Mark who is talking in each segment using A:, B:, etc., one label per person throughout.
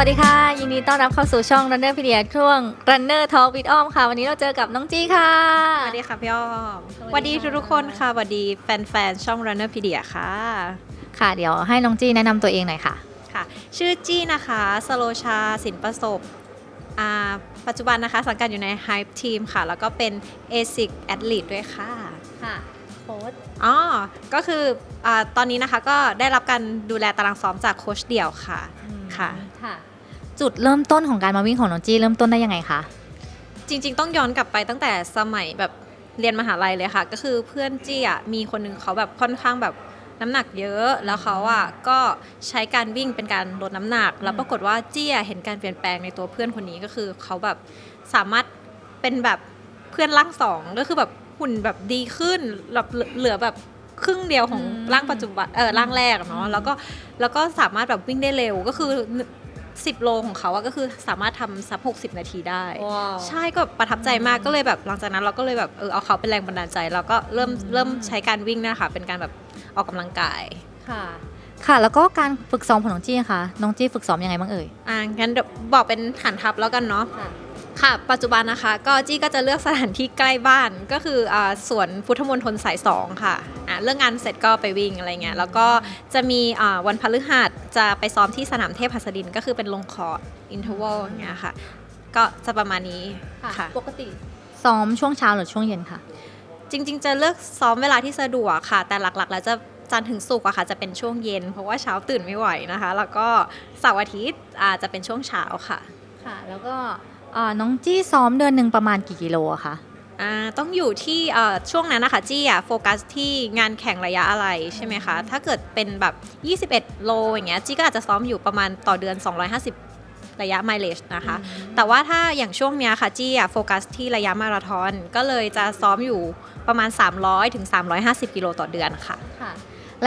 A: วัสดีค่ะ ยินดีต้อนรับเข้าสู่ช่อง Runner p e d i a ช่วง Runner Talk with อ้อมค่ะ วันนี้เราเจอกับน้องจี้ค่ะ
B: สวัสดีค่ะพี่อ้อม
A: ส
B: ส
A: วั
B: วั
A: ส
B: ส
A: ดี
B: ดี
A: ค่ะ
B: ทุกๆคนค่ะสวัสดีแฟนๆช่อง Runnerpedia ค่ะ
A: ค่ะเดี๋ยวให้น้องจี้แนะนำตัวเองหน่อยค่ะ
B: ค่ะ ชื่อจี้นะคะสโลชาสินประสบอ่าปัจจุบันนะคะสังกัดอยู่ใน Hype Team ค่ะ แล้วก็เป็น ASIC Athlete ด้วยค่ะ
A: ค่ะโค้ด
B: อ๋อก็คืออาตอนนี้นะคะก็ได้รับการดูแลตารางซ้อมจากโค้ชเดี่ยวค่ะ ค่ะ
A: ค่ะ จุดเริ่มต้นของการมาวิ่งของน้องจี้เริ่มต้นได้ยังไงคะ
B: จริง ๆ ต้องย้อนกลับไปตั้งแต่สมัยแบบเรียนมหาลัยเลยค่ะ ก็คือเพื่อนจี้อะมีคนหนึงเขาแบบค่อนข้างแบบน้ำหนักเยอะแล้วเขาอะก็ใช้การวิ่งเป็นการลดน้ำหนัก แล้วปรากฏว่าจี้อะเห็นการเปลี่ยนแปลงในตัวเพื่อนคนนี้ก็คือเขาแบบสามารถเป็นแบบเพื่อนร่างสองก็คือแบบหุ่นแบบดีขึ้นแบบเหลือเหลือแบบ ครึ่งเดียวของ
A: อืม
B: ร่างปัจจุบันเออร่างแรกอะเนาะแล้วก็แล้วก็สามารถแบบวิ่งได้เร็วก็คือ10โลของเขาอะก็คือสามารถทำซับ60นาทีได้ ใช่ก็ประทับใจมากก็เลยแบบหลังจากนั้นเราก็เลยแบบเออเอาเขาเป็นแรงบันดาลใจแล้วก็เริ่ม
A: อืม
B: เริ่มใช้การวิ่งเนะคะเป็นการแบบออกกำลังกาย
A: ค่ะ ค่ะ แล้วก็การฝึกซ้อมของน้องจี้ค่ะน้องจี้ฝึกซ้อมยังไงบ้างเอ่ย
B: อ่างั้นเดี๋ยวบอกเป็นฐานทัพแล้วกันเนาะ ค่ะ ปัจจุบันนะคะ ก็จี้ก็จะเลือกสถานที่ใกล้บ้านก็คืออ่าสวนพุทธมณฑลสายสองค่ะอ่าเรื่องงานเสร็จก็ไปวิ่งอะไรเงี้ยแล้วก็จะมีอ่าวันพฤหัสจะไปซ้อมที่สนามเทพหัสดิน ก็คือเป็นลงคอร์ดอินเทอร์วลอย่างเงี้ยค่ะ ก็จะประมาณนี้ค่ะ
A: ปกติซ้อมช่วงเช้าหรือช่วงเย็นค่ะ
B: จริง ๆ จะเลือกซ้อมเวลาที่สะดวกค่ะ แต่หลักๆ แล้วจะจันทร์ถึงศุกร์อะค่ะจะเป็นช่วงเย็น เพราะว่าเช้าตื่นไม่ไหวนะคะ แล้วก็เสาร์อาทิตย์อาจจะเป็นช่วงเช้าค่ะ
A: ค่ะ แล้วก็ อ่าน้องจี้ซ้อมเดือนหนึ่งประมาณกี่กิโลอะคะ
B: อ่าต้องอยู่ที่เอ่อช่วงนั้นนะคะจี้อะโฟกัสที่งานแข่งระยะอะไรใช่ไหมคะ ถ้าเกิดเป็นแบบ 21 โลอย่างเงี้ยจี้ก็อาจจะซ้อมอยู่ประมาณต่อเดือน 250 ระยะไมล์จนะคะ แต่ว่าถ้าอย่างช่วงเนี้ยค่ะจี้อะโฟกัสที่ระยะมาราธอนก็เลยจะซ้อมอยู่ประมาณ 300ถึง350 กิโลต่อเดือนค่ะ
A: ค่ะ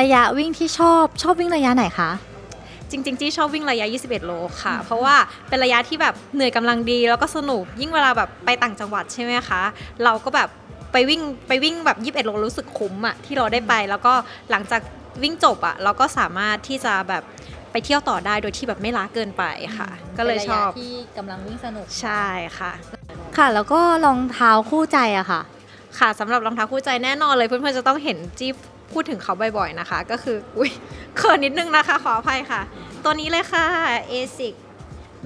A: ระยะวิ่งที่ชอบชอบวิ่งระยะไหนคะ
B: จริงๆจี้ชอบวิ่งระยะ 21 โลค่ะ เพราะว่าเป็นระยะที่แบบเหนื่อยกำลังดี แล้วก็สนุกยิ่งเวลาแบบไปต่างจังหวัดใช่ไหมคะ เราก็แบบไปวิ่งไปวิ่งแบบ 21 โลรู้สึกคุ้มอะที่เราได้ไป แล้วก็หลังจากวิ่งจบอะเราก็สามารถที่จะแบบไปเที่ยวต่อได้โดยที่แบบไม่ล้าเกินไปค่ะ ก็เลยชอบ
A: ป็นระะที่กำลังวิ่งสนุก
B: ใช่ค่ะ
A: ค่ะแล้วก็รองเท้าคู่ใจอะค่ะ
B: ค่ะสำหรับรองเท้าคู่ใจแน่นอนเลยเพื่อนๆจะต้องเห็นจี้ พูดถึงเขาบ่อยๆนะคะ ก็คืออุ้ยเขินนิดนึงนะคะขออภัยค่ะ ตัวนี้เลยค่ะ ASIC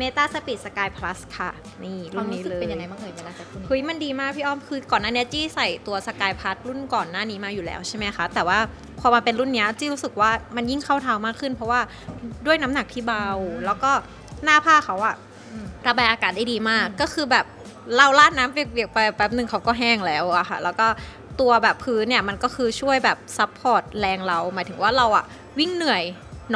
B: Meta Speed Sky Plus ค่ะ นี่
A: ควา
B: รุ่
A: ม
B: น
A: รู้
B: นี้
A: สึก
B: เลย
A: เป็นยังไงบ้างเอ่ยเวลาใส่คู่นี้
B: เฮ้ยมันดีมากพี่อ้อมคือก่อนหน้านี้จี้ใส่ตัว Sky Plus รุ่นก่อนหน้านี้มาอยู่แล้วใช่ไหมคะ แต่ว่าพอมาเป็นรุ่นเนี้ยจี้รู้สึกว่ามันยิ่งเข้าเท้ามากขึ้น เพราะว่าด้วยน้ำหนักที่เบา แล้วก็หน้าผ้าเขาอะ
A: อืม
B: ระบายอากาศได้ดีมาก
A: อืม
B: ก็คือแบบเราลาดน้ำเปียกๆไปแป๊บหนึ่งเขาก็แห้งแล้วอะค่ะ แล้วก็ ตัวแบบพื้นเนี่ยมันก็คือช่วยแบบซัพพอร์ตแรงเรา หมายถึงว่าเราอะวิ่งเหนื่อย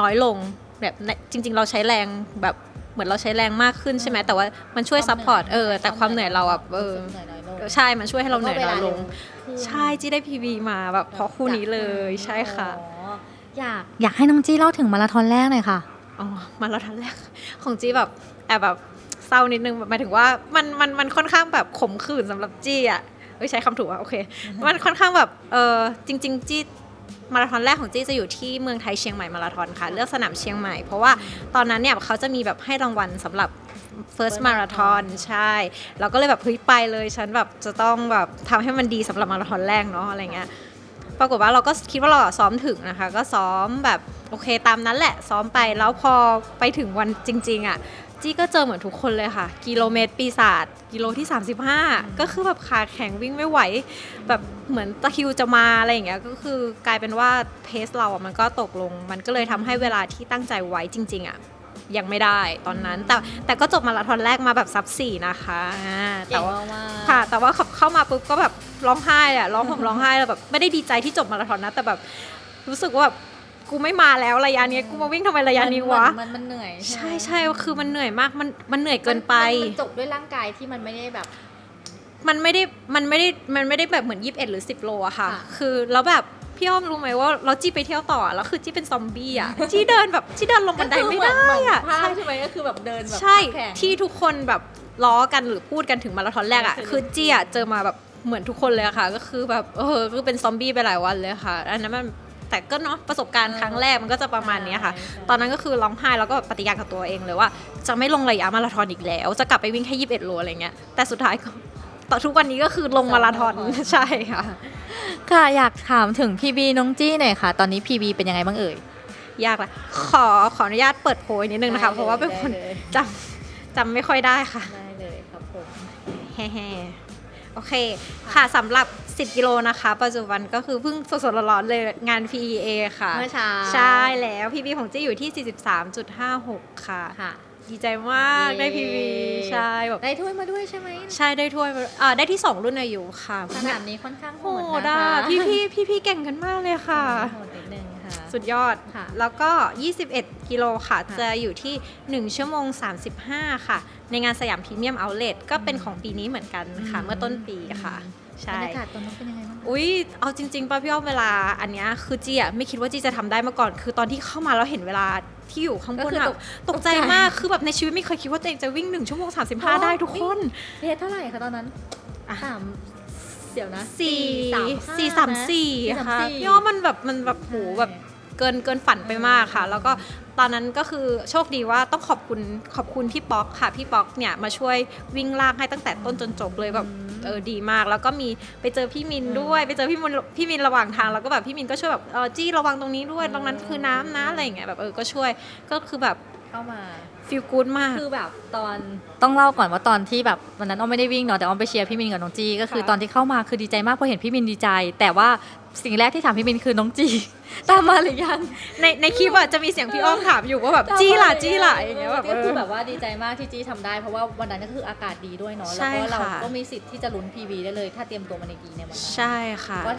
B: น้อยลงแบบในจริง ๆ เราใช้แรงแบบเหมือนเราใช้แรงมากขึ้นใช่ไหมแต่ว่ามันช่วยซัพพอร์ตเออแต่ความเหนื่อยเราอะเออ
A: เหนื่อยน้อยลง
B: ใช่มันช่วยให้เราเหนื่อยน้อยลง
A: ขึ้น
B: ใช่จี้ได้พีวีมาแบบเพราะคู่นี้เลยใช่ค่ะ
A: อ๋ออยากอยากให้น้องจี้เล่าถึงมาราธอนแรกหน่อยค่ะ
B: อ๋อมาราธอนแรกของจี้แบบแอบแบบเศร้านิดนึงหมายถึงว่ามันมันมันค่อนข้างแบบขมขื่นสำหรับจี้อะ เอ้ยใช้คำถูกอะโอเค มันค่อนข้างแบบเออจริง ๆ จี้มาราธอนแรกของจี้จะอยู่ที่เมืองไทยเชียงใหม่มาราธอนค่ะ เลือกสนามเชียงใหม่ เพราะว่าตอนนั้นเนี่ยเขาจะมีแบบให้รางวัลสำหรับ first
A: First
B: marathon ใช่ เราก็เลยแบบเฮ้ยไปเลยฉันแบบจะต้องแบบทำให้มันดีสำหรับมาราธอนแรกเนาะอะไรเงี้ยปรากฏว่าเราก็คิดว่าเราอะซ้อมถึงนะคะ ก็ซ้อมแบบโอเคตามนั้นแหละซ้อมไปแล้วพอไปถึงวันจริง ๆอะ จี้ก็เจอเหมือนทุกคนเลยค่ะ กิโลเมตรปีศาจกิโลที่ 35 ก็คือแบบขาแข็งวิ่งไม่ไหว แบบเหมือนตะคริวจะมาอะไรอย่างเงี้ยก็คือกลายเป็นว่าเพสเราอะมันก็ตกลง มันก็เลยทำให้เวลาที่ตั้งใจไว้จริง ๆอะยังไม่ได้ตอนนั้น แต่แต่ก็จบมาราธอนแรกมาแบบซับสี่นะคะอ่าแต่ว่าค่ะ แต่ว่าเข้าเข้ามาปุ๊บก็แบบร้องไห้อะร้องผมร้องไห้แล้วแบบไม่ได้ดีใจที่จบมาราธอนนะแต่แบบรู้สึกว่าแบบ กูไม่มาแล้วระยะเนี้ยกูมาวิ่งทำไมระยะนี้วะ
A: มันมันเหนื่อย
B: ใช่
A: ไหม
B: ใช่คือมันเหนื่อยมากมันมันเหนื่อยเกินไป
A: มัมันจบด้วยร่างกายที่มันไม่ได้แบบ
B: มันไม่ได้มันไม่ได้มันไม่ได้แบบเหมือน21หรือ10โลอะค่ะ
A: ค่ะ
B: คือแล้วแบบพี่อ้อมรู้ไหมว่าเราจี้ไปเที่ยวต่อแล้วคือจี้เป็นซอมบี้อะ จี้เดินแบบจี้เดินลงบันไดไม่ได้อะ
A: ภาพ
B: ใช่
A: ใช่ไหมก็คือแบบเดินแบบ
B: ใช่
A: ขาแข็ง
B: ที่ทุกคนแบบล้อกันหรือพูดกันถึงมาราธอนแรกอะ
A: ใช่
B: คือจี้อะเจอมาแบบเหมือนทุกคนเลยอะค่ะ ก็คือแบบเออก็เป็นซอมบี้ไปหลายวันเลยค่ะ อันนั้นมัน แต่ก็เนาะประสบการณ์ครั้งแรกมันก็จะประมาณเนี้ยค่ะ
A: ใช่ใช่
B: ตอนนั้นก็คือร้องไห้แล้วก็ปฏิญาณกับตัวเองเลยว่า จะไม่ลงระยะมาราธอนอีกแล้ว จะกลับไปวิ่งแค่21โลอะไรเงี้ยแต่สุดท้ายก็ต่อทุกวันนี้ก็คือลงมาราธอนใช่ค่ะ
A: ค่ะอยากถามถึง PB น้องจี้หน่อยค่ะ ตอนนี้ PB เป็นยังไงบ้างเอ่ย
B: ยากละขอขออนุญาตเปิดโพยนิดนึงนะคะเพราะว่าเป็นคนจำจำไม่ค่อยได้ค่ะ
A: ได้เลยครับผม
B: แฮ่ๆ โอเค ค่ะสำหรับ 10 กิโลนะคะ ปัจจุบันก็คือเพิ่งสดๆร้อนๆเลยงาน PEA ค่ะ
A: เมื่อเช้า
B: ใช่แล้ว PB ของจี้อยู่ที่ 43.56 ค่ะ
A: ค่ะ
B: ดีใจมากได้ PB ใช่แบบ
A: ได้ถ้วยมาด้วยใช่ไหม
B: ใช่ได้ถ้วยมาอ่าได้ที่ 2 รุ่นอายุค่ะ
A: สนามนี้ค่อนข้างโห
B: โห
A: ด
B: ด
A: นะ
B: อะ
A: คะ
B: พี่พี่พี่พี่ๆเก่งกันมากเลยค่ะ
A: โหดนิดนึงค่ะ
B: สุดยอด
A: ค่ะ
B: แล้วก็ 21 กิโลค่ะ
A: ค่ะ
B: จะอยู่ที่ 1 ชั่วโมง 35 ค่ะ ในงานสยามพรีเมียมเอาเล t ก็เป็นของปีนี้เหมือนกันค่ะ
A: อืม
B: เมื่อต้นปีค่ะ
A: บ
B: ใช่
A: รรยากาศตอนนั้นเป็นยังไงบ้าง
B: อุ้ยเอาจริงๆป่ะพี่อ้อมเวลาอันเนี้ยคือจีอะไม่คิดว่าจีจะทำได้มาก่อน คือตอนที่เข้ามาแล้วเห็นเวลาที่อยู่ข้างบ
A: ก็
B: น
A: คือ
B: อะ
A: ตก
B: ตกใจมากคือแบบในชีวิตไม่เคยคิดว่าตัวเองจะวิ่ง1ชั่วโมง35 ได้ทุกคน
A: เพจเท่าไหร่คะตอนนั้น
B: อะ
A: สาม เดี๋ยวนะ
B: สี่
A: ห้า
B: สี่สามสี่
A: นะ
B: ค่ะ
A: 434
B: พี่อ้อมมันแบบมันแบบโหแบบเกินเกินฝันไปมากค่ะ แล้วก็ตอนนั้นก็คือโชคดีว่าต้องขอบคุณขอบคุณพี่ป๊อกค่ะ พี่ป๊อกเนี่ยมาช่วยวิ่งลากให้ตั้งแต่ต้นจนจบเลยแบบ
A: อืม
B: เออดีมาก แล้วก็มีไปเจอพี่มินด้วย ไปเจอพี่มินพี่มินระหว่างทางแล้วก็แบบพี่มินก็ช่วยแบบเออจี้ระวังตรงนี้ด้วยตรงนั้นคือน้ำนะอะไรอย่างเงี้ยแบบเออก็ช่วยก็คือแบบ
A: เข้ามา
B: ฟีลกู๊ดมาก
A: คือแบบตอนต้องเล่าก่อนว่าตอนที่แบบวันนั้นอ้อมไม่ได้วิ่งเนาะแต่อ้อมไปเชียร์พี่มินกับน้องจีก็คือ
B: ค่ะ
A: ตอนที่เข้ามาคือดีใจมากเพราะเห็นพี่มินดีใจ แต่ว่าสิ่งแรกที่ถามพี่มินคือน้องจี ตามมาหรือยัง
B: ในในคลิปอะจะมีเสียงพี่อ้อมถามอยู่ว่าแบบจี้ล่ะจี้ล่ะอย่างเงี้ยแบบ
A: ก็
B: เอ
A: คือ
B: อ
A: แบบว่าดีใจมากที่จีทำได้เพราะว่าวันนั้นก็คืออากาศดีด้วยเนาะ
B: ใช่
A: แล้วก็เรา
B: ค่ะ
A: ก็มีสิทธิ์ที่จะลุ้น PV ได้เลย ถ้าเตรียมตัวมาในดีในวันนั้น
B: ใช่ค่ะ
A: ว่า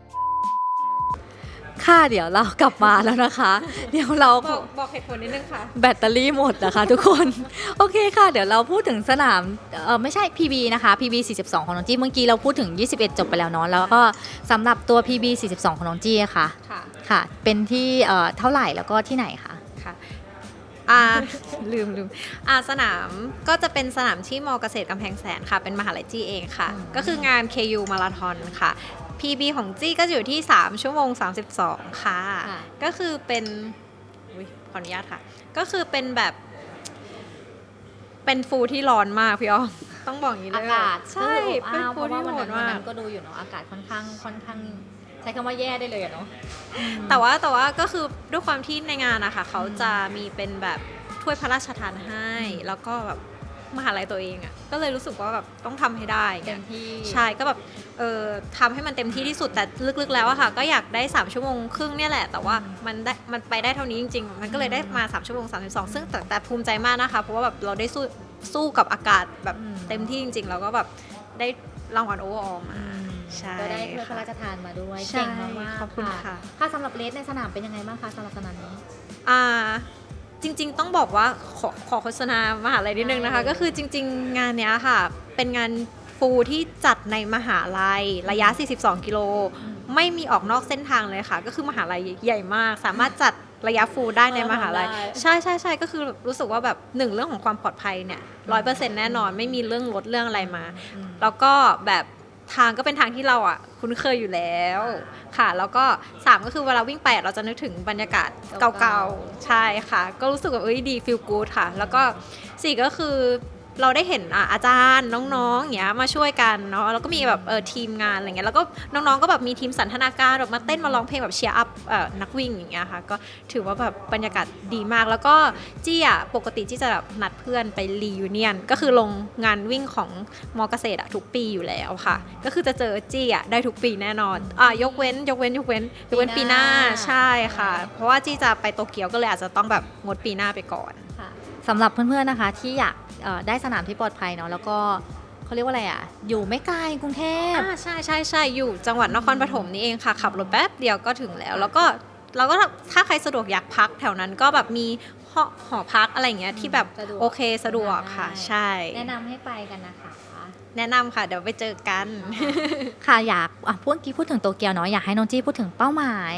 A: ค่ะเดี๋ยวเรากลับมาแล้วนะคะ เดี๋ยวเรา
B: บอกบอกเหตุผลนิดนึงค่ะ
A: แบตเตอรี่หมดนะคะทุกคน โอเคค่ะ เดี๋ยวเราพูดถึงสนามเออไม่ใช่ PB นะคะ PB 42 ของน้องจี้เมื่อกี้เราพูดถึง 21 จบไปแล้วเนาะแล้วก็สำหรับตัว PB 42 ของน้องจี้อะค่ะ
B: ค่ะ
A: ค่ะ เป็นที่เอ่อเท่าไหร่แล้วก็ที่ไหนคะ
B: ค่ะอ่าลืมลืมอ่าสนามก็จะเป็นสนามที่มอเกษตรกำแพงแสนค่ะ เป็นมหาลัยจี้เองค่ะ
A: อืม
B: ก็คืองาน KU มาราธอนค่ะ PB ของจี้ก็อยู่ที่ 3 ชั่วโมง 32 ค่ะ ก็คือเป็นอุ๊ยขออนุญาตค่ะ ก็คือเป็นแบบเป็นฟูลที่ร้อนมากพี่อ้อมต้องบอกอย่างนี้เลย
A: อากาศ
B: ใช่
A: ก็คืออบ
B: เป็น
A: อ้าวเพ
B: ฟูล
A: ราะว่า
B: ที่
A: วัน
B: ร้อ
A: นั้นนวัน
B: มา
A: นั้
B: ก
A: นก็ดูอยู่เนาะอากาศค่อนข้างค่อนข้างใช้คำว่าแย่ได้เลยอะเนาะ
B: แต่ว่าแต่ว่าก็คือด้วยความที่ในงานนะคะเขาจะมีเป็นแบบถ้วยพระราชทานให้ แล้วก็แบบ มหาลัยตัวเองอะ่ะก็เลยรู้สึกว่าแบบต้องทำให้ได้
A: เต็มที่
B: ใช่ก็แบบเออทำให้มันเต็มที่ที่สุดแต่ลึกๆแล้วอะค่ะ ก็อยากได้ 3 ชั่วโมงครึ่งเนี่ยแหละ แต่ว่ามันได้มันไปได้เท่านี้จริง ๆ มันก็เลยได้มา 3 ชั่วโมง 32 ซึ่งแต่แต่ภูมิใจมากนะคะเพราะว่าแบบเราได้สู้สู้กับอากาศแบบ
A: อืม
B: เต็มที่จริง ๆ แล้วก็แบบได้รางวัลโอเวอร์ออมาใช่
A: ก็ได้ถ้วยพ
B: ค่ะ
A: ระราชทานมาด้วย
B: ใช่
A: เก่งมากๆ
B: ขอบคุณค่ะ
A: ค่ะสำหรับเลสในสนามเป็นยังไงบ้างคะสำหรับสนามนี้
B: อ่า จริง ๆ ต้องบอกว่าขอขอโฆษณามหาลัยนิดนึงนะคะ
A: ได้เลย
B: ก็คือจริง ๆ งานเนี้ยค่ะ เป็นงานฟูลที่จัดในมหาลัยระยะ 42 กิโล ไม่มีออกนอกเส้นทางเลยค่ะ ก็คือมหาลัยใหญ่มาก สามารถจัดระยะฟูลได้ในมหาลัย ใช่ใช่ใช่ก็คือรู้สึกว่าแบบหนึ่งเรื่องของความปลอดภัยเนี่ยร้อยเปอร์เซ็นต์แน่นอนไม่มีเรื่องรถเรื่องอะไรมา
A: อืม
B: แล้วก็แบบ ทางก็เป็นทางที่เราอะคุ้นเคยอยู่แล้วค่ะ แล้วก็สามก็คือเวลาวิ่งไปเราจะนึกถึงบรรยากาศเก่าๆใช่ค่ะ ก็รู้สึกว่าเอ้ยดีฟิลกู๊ดค่ะ แล้วก็สี่ก็คือ เราได้เห็นอะอาจารย์น้องๆอย่างเงี้ยมาช่วยกันเนาะแล้วก็มีแบบเออทีมงานอะไรเงี้ยแล้วก็น้องๆก็แบบมีทีมสันทนาการแบบมาเต้นมาร้องเพลงแบบเชียร์อัพเอ่อนักวิ่งอย่างเงี้ยค่ะก็ถือว่าแบบบรรยากาศดีมากแล้วก็จี้อะปกติจี้จะแบบนัดเพื่อนไปรียูเนียนก็คือลงงานวิ่งของมอเกษตรอะทุกปีอยู่แล้วค่ะ ก็คือจะเจอจี้อะได้ทุกปีแน่นอนอะยกเว้น ยกเว้นยกเว้นยกเว้นปีหน้าใช่ค่ะ เพราะว่าจี้จะไปโตเกียวก็เลยอาจจะต้องแบบงดปีหน้าไปก่อน
A: ค่ะ สำหรับเพื่อนๆนะคะ ที่อยากเอ่อได้สนามที่ปลอดภัยเนาะแล้วก็เขาเรียกว่าอะไรอะ อยู่ไม่ไกลกรุงเทพ
B: อ่าใช่ใช่ใช่อยู่จังหวัดนครปฐมนี่เองค่ะ ขับรถแป๊บเดียวก็ถึงแล้ว แล้วก็เราก็ถ้าใครสะดวกอยากพักแถวนั้นก็แบบมีหอหอพักอะไรอย่างเงี้ยที่แบบ
A: สะดวก
B: โอเคสะดวกค่ะ
A: ได้
B: ใช่
A: แนะนำให้ไปกันนะคะ
B: แนะนำค่ะ เดี๋ยวไปเจอกัน
A: ค่ะอยากอะพูดเมื่อกี้พูดถึงโตเกียวเนาะอยากให้น้องจี้พูดถึงเป้าหมาย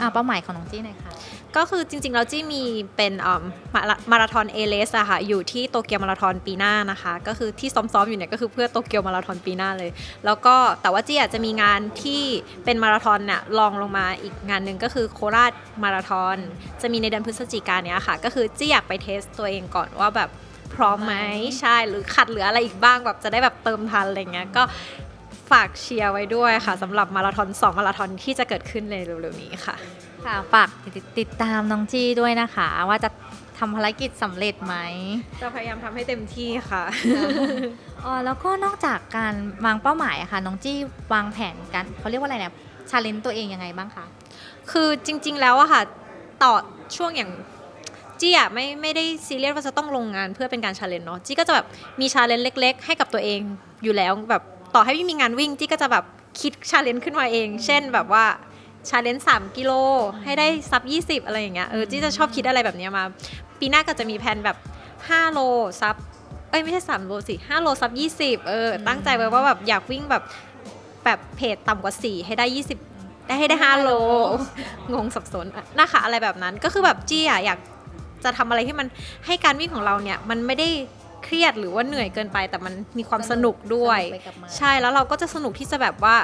A: อ่าเป้าหมายของน้องจี้หน่อยค่ะ
B: ก็คือจริงๆ แล้วจี้มีเป็นเอิ่มารามาราธอนเอเลสอะค่ะอยู่ที่โตเกียวมาราธอนปีหน้านะคะ ก็คือที่ซ้อมๆอยู่เนี่ยก็คือเพื่อโตเกียวมาราธอนปีหน้าเลย แล้วก็แต่ว่าจี้อาจจะมีงานที่เป็นมาราธอนเนี่ยลองลงมาอีกงานหนึ่งก็คือโคราชมาราธอนจะมีในเดือนพฤศจิกายนเนี้ยค่ะ ก็คือจี้อยากไปเทสตัวเองก่อนว่าแบบพร้อมไหมใช่หรือขัดเหลืออะไรอีกบ้างแบบจะได้แบบเติมทันอะไรเงี้ยก็ ฝากเชียร์ไว้ด้วยค่ะสำหรับมาราธอน2 มาราธอนที่จะเกิดขึ้นในเร็วๆนี้ค่ะ
A: ค่ะฝากติดติดตามน้องจี้ด้วยนะคะ ว่าจะทำภารกิจสำเร็จไหม
B: จะพยายามทำให้เต็มที่ค่ะ
A: อ๋อแล้วก็นอกจากการวางเป้าหมายอะค่ะ น้องจี้วางแผนกันเขาเรียกว่าอะไรเนี่ยชาเลนจ์ตัวเองยังไงบ้างคะ
B: คือจริง ๆ แล้วอะค่ะต่อช่วงอย่างจี้อะไม่ไม่ได้ซีเรียสว่าจะต้องลงงานเพื่อเป็นการชาเลนจ์เนาะจี้ก็จะแบบมีชาเลนจ์เล็ก ๆ ให้กับตัวเองอยู่แล้วแบบ ต่อให้ไม่มีงานวิ่งจี้ก็จะแบบคิดชาเลนจ์ขึ้นมาเอง เช่นแบบว่าชาเลนจ์สามกิโลให้ได้ซับ20อะไรอย่างเงี้ยเออจี้จะชอบคิดอะไรแบบเนี้ยมา ปีหน้าก็จะมีแผนแบบ5โลซับเอ้ยไม่ใช่3โลสิ5โลซับ20เออตั้งใจไว้ว่าแบบอยากวิ่งแบบแบบเพจต่ำกว่า4ให้ได้20ได้ให้ได้5โล งงสับสนอะนะคะอะไรแบบนั้นก็คือแบบจี้อะอยากจะทำอะไรที่มันให้การวิ่งของเราเนี่ยมันไม่ได้ เครียดหรือว่าเหนื่อยเกินไป แต่มันมีความสนุกด้วย
A: สนุกไปกับมัน
B: ใช่แล้วเราก็จะสนุกที่จะแบบว่า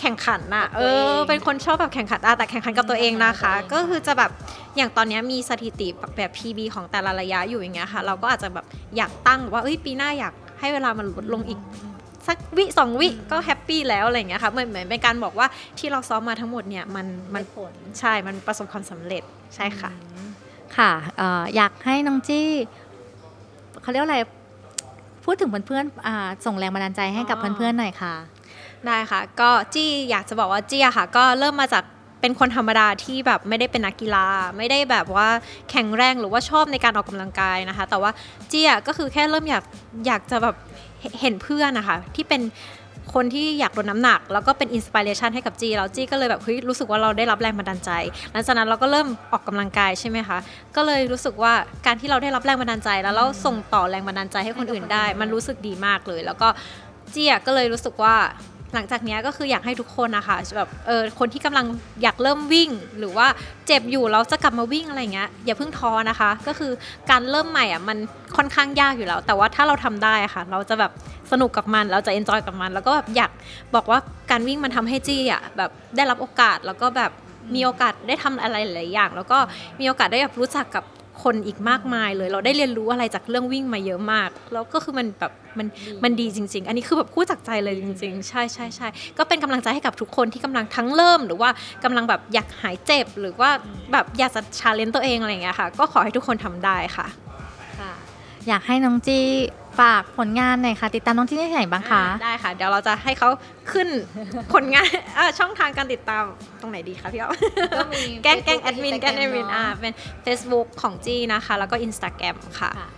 B: แข่งขันน่ะ
A: กับ
B: เอ
A: ตัวเอง
B: อเป็นคนชอบแบบแข่งขันอะแต่แข่งขันกับตัวเองนะคะ
A: แข่งขันกับตัวเอง
B: ก็คือจะแบบอย่างตอนเนี้ยมีสถิติแบบ PB ของแต่ละระยะอยู่อย่างเงี้ยค่ะ เราก็อาจจะแบบอยากตั้งว่าเอ้ยปีหน้าอยากให้เวลามันลดลงอีกสักวิสองวิก็แฮปปี้แล้วอะไรอย่างเงี้ยค่ะเหมือนเหมือนเป็นการบอกว่าที่เราซ้อมมาทั้งหมดเนี่ยมันมัน
A: ได้ผล
B: ใช่มันประสบความสำเร็จใช่ค่ะ
A: ค่ะเอ่ออยากให้น้องจี้ เขาเรียกว่าอะไรพูดถึงเพื่อนๆอ่าส่งแรงบันดาลใจให้กับ
B: อ๋อ
A: เพื่อนๆหน่อยค่ะ
B: ได้ค่ะ ก็จี้อยากจะบอกว่าจี้อะค่ะ ก็เริ่มมาจากเป็นคนธรรมดาที่แบบไม่ได้เป็นนักกีฬา ไม่ได้แบบว่าแข็งแรงหรือว่าชอบในการออกกำลังกายนะคะ แต่ว่าจี้อะก็คือแค่เริ่มอยากอยากจะแบบเห็นเห็นเพื่อนนะคะที่เป็น คนที่อยากลดน้ำหนัก แล้วก็เป็นอินสปิเรชันให้กับจีแล้วจีก็เลยแบบเฮ้ยรู้สึกว่าเราได้รับแรงบันดาลใจ หลังจากนั้นเราก็เริ่มออกกำลังกายใช่ไหมคะก็เลยรู้สึกว่าการที่เราได้รับแรงบันดาลใจ แล้วเราส่งต่อแรงบันดาลใจให้คนอื่นได้ มันรู้สึกดีมากเลย แล้วก็จีก็เลยรู้สึกว่า หลังจากนี้ก็คืออยากให้ทุกคนนะคะแบบเออคนที่กำลังอยากเริ่มวิ่ง หรือว่าเจ็บอยู่แล้วจะกลับมาวิ่งอะไรเงี้ยอย่าเพิ่งท้อนะคะ ก็คือการเริ่มใหม่อะมันค่อนข้างยากอยู่แล้ว แต่ว่าถ้าเราทำได้ะค่ะ เราจะแบบสนุกกับมันเราจะเอนจอยกับมัน แล้วก็แบบอยากบอกว่าการวิ่งมันทำให้จี้อะแบบได้รับโอกาสแล้วก็แบบมีโอกาสได้ทำอะไรหลายอย่าง แล้วก็มีโอกาสได้แบบรู้จักกับ คนอีกมากมายเลย เราได้เรียนรู้อะไรจากเรื่องวิ่งมาเยอะมาก แล้วก็คือมันแบบมันมันดีจริง ๆ อันนี้คือแบบพูดจากใจเลยจริง ๆ ใช่ใช่ใช่ก็เป็นกำลังใจให้กับทุกคนที่กำลังทั้งเริ่ม หรือว่ากำลังแบบอยากหายเจ็บ หรือว่าแบบอยากจะชาเลนจ์ตัวเองอะไรอย่างเงี้ยค่ะ ก็ขอให้ทุกคนทำได้ค่ะ
A: ค่ะ อยากให้น้องจี้ ฝากผลงานหน่อยค่ะติดตามน้องจี้ที่ไหนบ้างคะ
B: ได้ค่ะ เดี๋ยวเราจะให้เขาขึ้นผลงานเอ่อช่องทางการติดตามตรงไหนดีคะพี่อ๊อฟ
A: ก็มี
B: แกล้งแกล้ง
A: Facebook
B: แอดมิน
A: Instagram
B: แกล้งแอดมิน
A: เนอะ
B: อ่าเป็น Facebook ของจี้นะคะ แล้วก็ Instagram ค่ะ
A: ค่ะ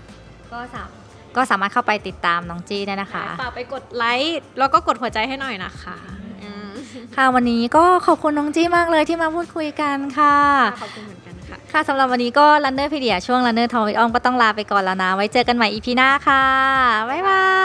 A: ก็สามก็สามารถเข้าไปติดตามน้องจี้ได้นะคะ
B: ฝากไปกดไลค์ แล้วก็กดหัวใจให้หน่อยนะคะอืม
A: ค่ะวันนี้ก็ขอบคุณน้องจี้มากเลยที่มาพูดคุยกันค่ะ
B: ขอบคุณเหมือนกัน
A: ค่ะสำหรับวันนี้ก็ Runner p e d i a ช่วง Runner ทอ i อ m ก็ต้องลาไปก่อนแล้วนะ ไว้เจอกันใหม่ EP หน้าค่ะ บ๊ายบาย